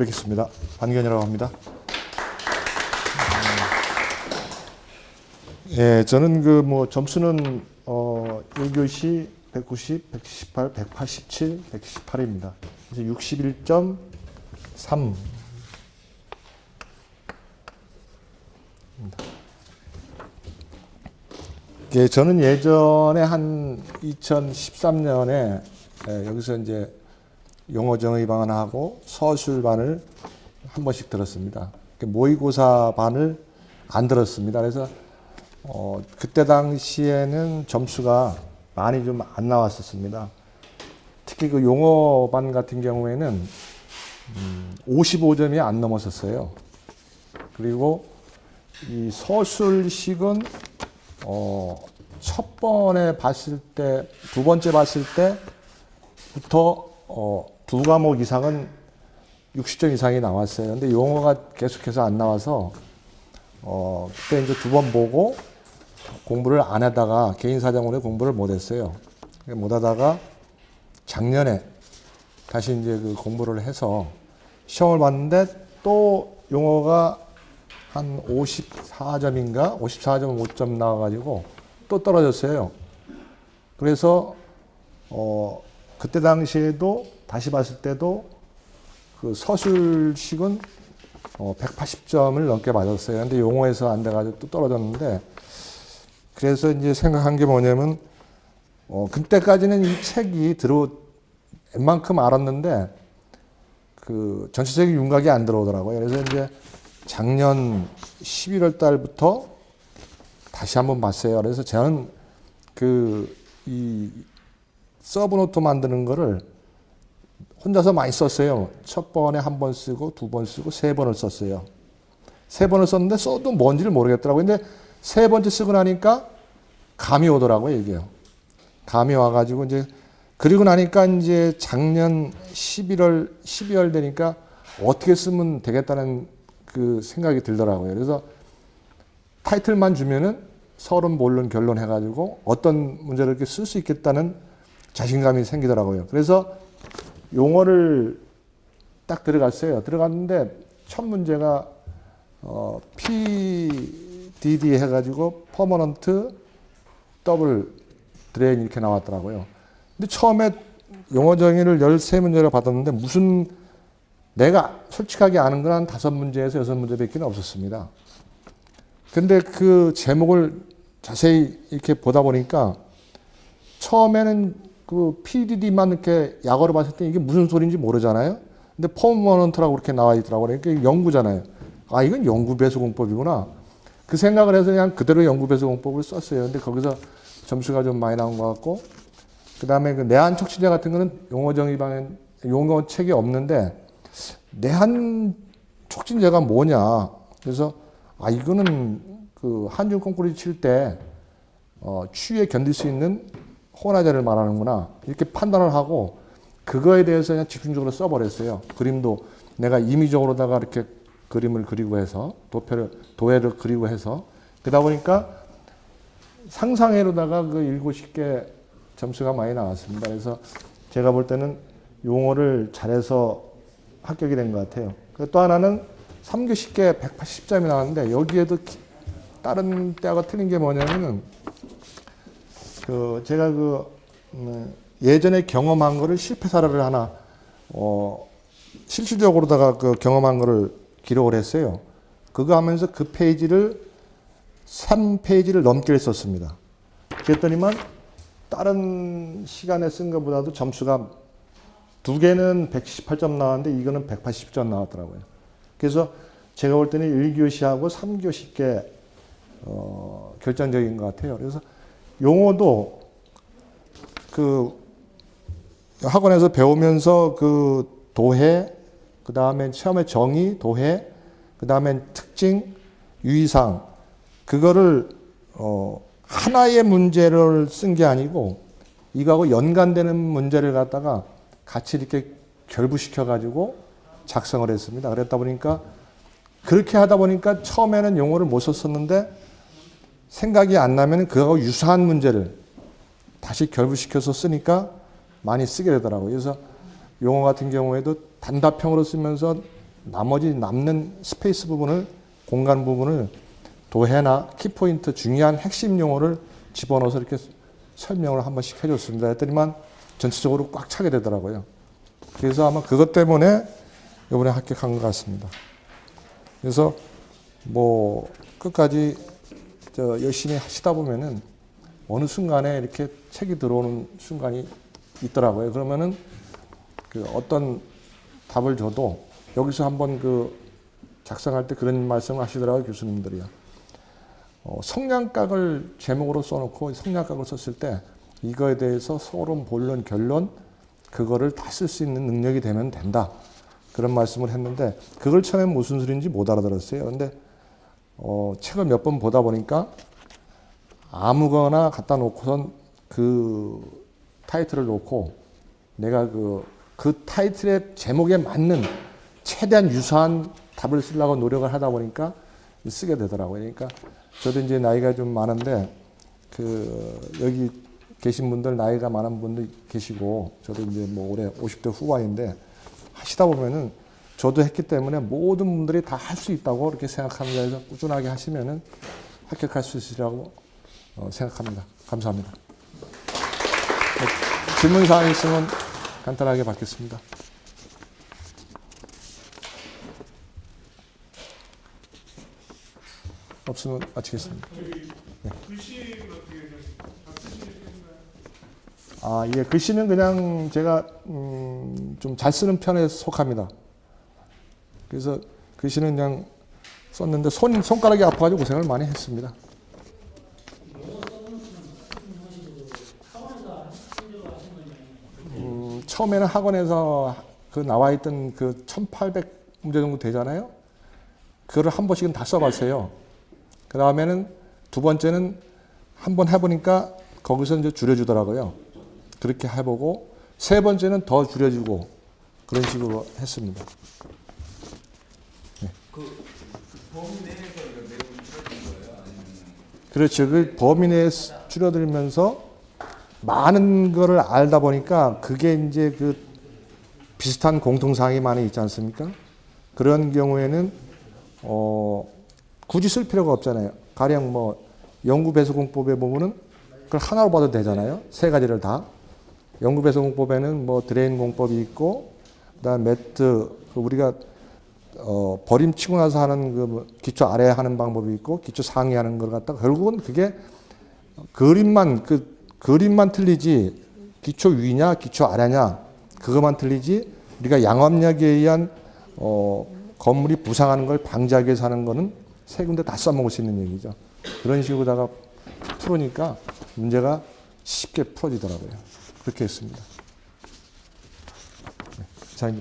뵙겠습니다. 반견이라고 합니다. 예, 저는 그 뭐 점수는 어 1교시 190, 118, 187, 118입니다. 그래서 61.3. 예, 저는 예전에 한 2013년에 예, 여기서 이제 용어 정의반을 하고 서술반을 한 번씩 들었습니다. 그 모의고사 반을 안 들었습니다. 그래서 어, 그때 당시에는 점수가 많이 좀 안 나왔었습니다. 특히 그 용어반 같은 경우에는 음, 55점이 안 넘었었어요. 그리고 이 서술식은 어, 첫 번에 봤을 때, 두 번째 봤을 때부터 어, 두 과목 이상은 60점 이상이 나왔어요. 근데 용어가 계속해서 안 나와서 어, 그때 이제 두 번 보고 공부를 안 하다가 개인 사정으로 공부를 못 했어요. 못 하다가 작년에 다시 이제 그 공부를 해서 시험을 봤는데 또 용어가 한 54점인가 54.5점 나와가지고 또 떨어졌어요. 그래서 어 그때 당시에도 다시 봤을 때도 그 서술식은 어 180점을 넘게 맞았어요. 근데 용어에서 안 돼가지고 또 떨어졌는데 그래서 이제 생각한 게 뭐냐면 어 그때까지는 이 책이 들어 웬만큼 알았는데 그 전체적인 윤곽이 안 들어오더라고요. 그래서 이제 작년 11월 달부터 다시 한번 봤어요. 그래서 저는 그 이 서브노트 만드는 거를 혼자서 많이 썼어요. 첫 번에 한 번 쓰고 두 번 쓰고 세 번을 썼어요. 세 번을 썼는데 써도 뭔지를 모르겠더라고요. 근데 세 번째 쓰고 나니까 감이 오더라고요, 이게요. 감이 와가지고 이제 그리고 나니까 이제 작년 11월, 12월 되니까 어떻게 쓰면 되겠다는 그 생각이 들더라고요. 그래서 타이틀만 주면은 서른 본론 결론 해가지고 어떤 문제를 이렇게 쓸 수 있겠다는 자신감이 생기더라고요. 그래서 용어를 딱 들어갔어요. 들어갔는데 첫 문제가 어, PDD 해가지고 퍼머넌트 더블 드레인 이렇게 나왔더라고요. 근데 처음에 용어 정의를 13문제를 받았는데 무슨 내가 솔직하게 아는 건 한 다섯 문제에서 여섯 문제밖에 없었습니다. 근데 그 제목을 자세히 이렇게 보다 보니까 처음에는 그 PDD만 이렇게 약어로 봤을 때 이게 무슨 소리인지 모르잖아요. 근데 퍼머넌트라고 그렇게 나와 있더라고요. 그러니까 연구잖아요. 아, 이건 연구 배수 공법이구나. 그 생각을 해서 그냥 그대로 연구 배수 공법을 썼어요. 근데 거기서 점수가 좀 많이 나온 것 같고, 그 다음에 그 내한 척취제 같은 거는 용어 정의방에 용어 책이 없는데, 내한 촉진제가 뭐냐. 그래서, 아, 이거는 그 한중 콩쿠르 칠 때, 어, 추위에 견딜 수 있는 호나제를 말하는구나. 이렇게 판단을 하고, 그거에 대해서 그냥 집중적으로 써버렸어요. 그림도 내가 임의적으로다가 이렇게 그림을 그리고 해서, 도표를, 도해를 그리고 해서, 그러다 보니까 상상해로다가 그 읽고 싶게 점수가 많이 나왔습니다. 그래서 제가 볼 때는 용어를 잘해서 합격이 된 것 같아요. 그또 하나는 3교 쉽게 180점이 나왔는데 여기에도 기- 다른 때하고 틀린 게 뭐냐면은 그 제가 그 음, 예전에 경험한 거를 실패 사례를 하나 어 실질적으로다가 그 경험한 거를 기록을 했어요. 그거 하면서 그 페이지를 3페이지를 넘게 썼습니다. 그랬더니만 다른 시간에 쓴 것보다도 점수가 두 개는 178점 나왔는데 이거는 180점 나왔더라고요. 그래서 제가 볼 때는 1교시하고 3교시께 어, 결정적인 것 같아요. 그래서 용어도 그 학원에서 배우면서 그 도해, 그 다음에 처음에 정의, 도해, 그 다음에 특징, 유의사항, 그거를 어, 하나의 문제를 쓴 게 아니고 이거하고 연관되는 문제를 갖다가 같이 이렇게 결부시켜 가지고 작성을 했습니다. 그랬다 보니까 그렇게 하다 보니까 처음에는 용어를 못 썼었는데 생각이 안 나면 그거하고 유사한 문제를 다시 결부시켜서 쓰니까 많이 쓰게 되더라고요. 그래서 용어 같은 경우에도 단답형으로 쓰면서 나머지 남는 스페이스 부분을 공간 부분을 도해나 키포인트 중요한 핵심 용어를 집어넣어서 이렇게 설명을 한 번씩 해줬습니다. 했더니만 전체적으로 꽉 차게 되더라고요. 그래서 아마 그것 때문에 이번에 합격한 것 같습니다. 그래서 뭐 끝까지 저 열심히 하시다 보면은 어느 순간에 이렇게 책이 들어오는 순간이 있더라고요. 그러면은 그 어떤 답을 줘도 여기서 한번 그 작성할 때 그런 말씀을 하시더라고요 교수님들이요. 어, 성냥각을 제목으로 써놓고 성냥각을 썼을 때 이거에 대해서 소론, 본론, 결론 그거를 다 쓸 수 있는 능력이 되면 된다. 그런 말씀을 했는데 그걸 처음에 무슨 소리인지 못 알아들었어요. 근데 어, 책을 몇 번 보다 보니까 아무거나 갖다 놓고선 그 타이틀을 놓고 내가 그, 그 타이틀의 제목에 맞는 최대한 유사한 답을 쓰려고 노력을 하다 보니까 쓰게 되더라고요. 그러니까 저도 이제 나이가 좀 많은데 그 여기 계신 분들 나이가 많은 분들 계시고 저도 이제 뭐 올해 50대 후반인데 하시다 보면은 저도 했기 때문에 모든 분들이 다 할 수 있다고 이렇게 생각합니다. 그래서 꾸준하게 하시면은 합격할 수 있으리라고 어, 생각합니다. 감사합니다. 네, 질문 사항 있으면 간단하게 받겠습니다. 없으면 마치겠습니다. 네. 아, 예, 글씨는 그냥 제가 음, 좀 잘 쓰는 편에 속합니다. 그래서 글씨는 그냥 썼는데 손 손가락이 아파가지고 고생을 많이 했습니다. 음, 처음에는 학원에서 그 나와 있던 그 1,800 문제 정도 되잖아요. 그거를 한 번씩은 다 써봤어요. 그 다음에는 두 번째는 한 번 해보니까 거기서 이제 줄여주더라고요. 그렇게 해보고 세 번째는 더 줄여주고 그런 식으로 했습니다. 그렇죠. 그 범위 내에 줄여들면서 많은 거를 알다 보니까 그게 이제 그 비슷한 공통사항이 많이 있지 않습니까? 그런 경우에는 어 굳이 쓸 필요가 없잖아요. 가령 뭐 연구배수공법에 보면은 그걸 하나로 봐도 되잖아요. 세 가지를 다. 연구배수공법에는 뭐 드레인 공법이 있고 그다음 매트 그 우리가 어, 버림 치고 나서 하는 그뭐 기초 아래 하는 방법이 있고 기초 상위 하는 걸 갖다가 결국은 그게 그림만 그 그림만 틀리지 기초 위냐 기초 아래냐 그것만 틀리지 우리가 양압력에 의한 어, 건물이 부상하는 걸 방지하기 위해서 하는 거는 세 군데 다 써먹을 수 있는 얘기죠. 그런 식으로다가 풀으니까 문제가 쉽게 풀어지더라고요. 그렇게 했습니다. 네, 자,